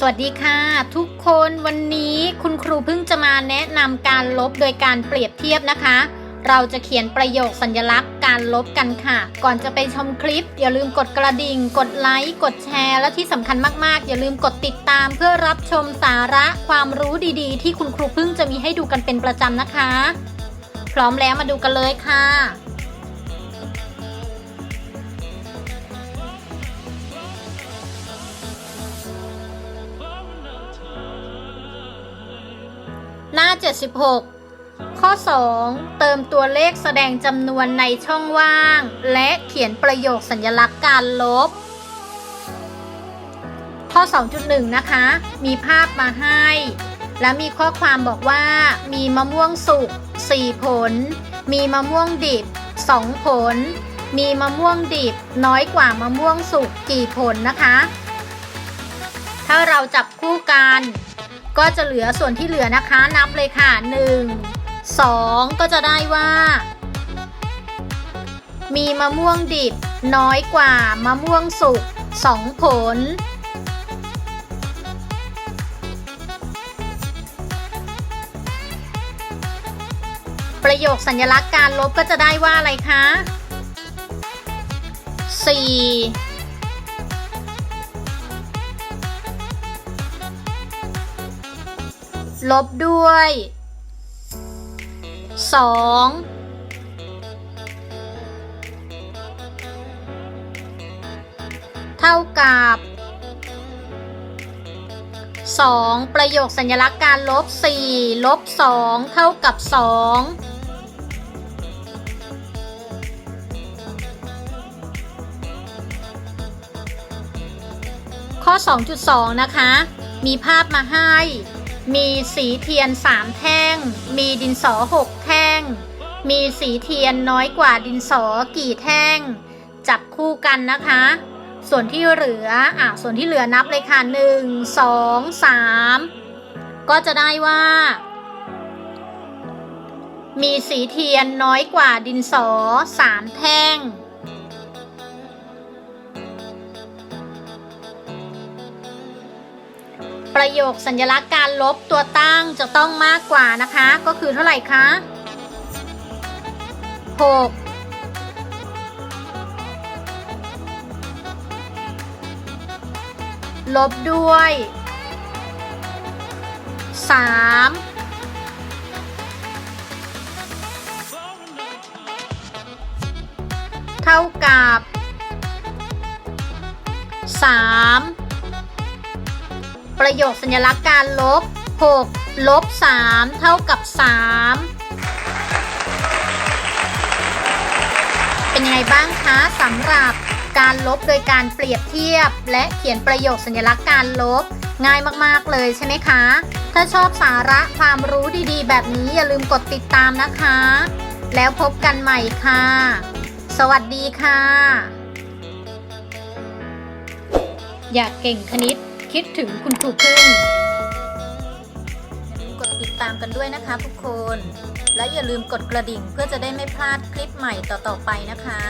สวัสดีค่ะ ทุกคนวันนี้คุณครูเพิ่งจะมาแนะนำการลบโดยการเปรียบเทียบนะคะ เราจะเขียนประโยคสัญลักษณ์การลบกันค่ะ ก่อนจะไปชมคลิป อย่าลืมกดกระดิ่ง กดไลค์กดแชร์ และที่สำคัญมากๆ อย่าลืมกดติดตาม เพื่อรับชมสาระความรู้ดีๆ ที่คุณครูเพิ่งจะมีให้ดูกันเป็นประจำนะคะ พร้อมแล้วมาดูกันเลยค่ะ หน้า76 ข้อ 2 เติมตัวเลขแสดงจำนวนในช่องว่าง และเขียนประโยคสัญลักษณ์การลบ ข้อ 2.1 นะคะ มีภาพมาให้ และมีข้อความบอกว่า มีมะม่วงสุก 4 ผล มีมะม่วงดิบ 2 ผล มีมะม่วงดิบ น้อยกว่ามะม่วงสุกกี่ผลนะคะ ถ้าเราจับคู่กัน ก็จะเหลือส่วนที่เหลือนะคะนับเลยค่ะ 1 2 ก็จะได้ว่า มีมะม่วงดิบน้อยกว่ามะม่วงสุก2 ผล ประโยคสัญลักษณ์การลบก็จะได้ว่าอะไรคะ4 ลบด้วย 2เท่ากับ 2 ประโยคสัญลักษณ์การลบ 4 ลบ 2 เท่ากับ 2 ข้อ 2.2 นะคะ มีภาพมาให้ มีสีเทียน 3 แท่ง มีดินสอ 6 แท่ง มีสีเทียนน้อยกว่าดินสอกี่แท่ง จับคู่กันนะคะ ส่วนที่เหลืออะส่วนที่เหลือนับเลยค่ะ 1 2 3 ก็จะได้ว่า มีสีเทียนน้อยกว่าดินสอ 3 แท่ง ประโยคสัญลักษณ์การลบตัวตั้งจะต้องมากกว่านะคะ ก็คือเท่าไหร่คะ 6ลบด้วย 3 เท่ากับ 3 ประโยคสัญลักษณ์การลบ 6 ลบ 3 เท่ากับ 3 เป็นยังไงบ้างคะสำหรับการลบโดยการเปรียบเทียบ และเขียนประโยคสัญลักษณ์การลบ ง่ายมากๆเลยใช่ไหมคะ ถ้าชอบสาระความรู้ดีๆ แบบนี้อย่าลืมกดติดตามนะคะ แล้วพบกันใหม่ค่ะ สวัสดีค่ะ อยากเก่งคณิต คิดถึงคุณครูพึ่งกดติดตามกันด้วยนะคะทุกคน และอย่าลืมกดกระดิ่งเพื่อจะได้ไม่พลาดคลิปใหม่ต่อๆไปนะคะ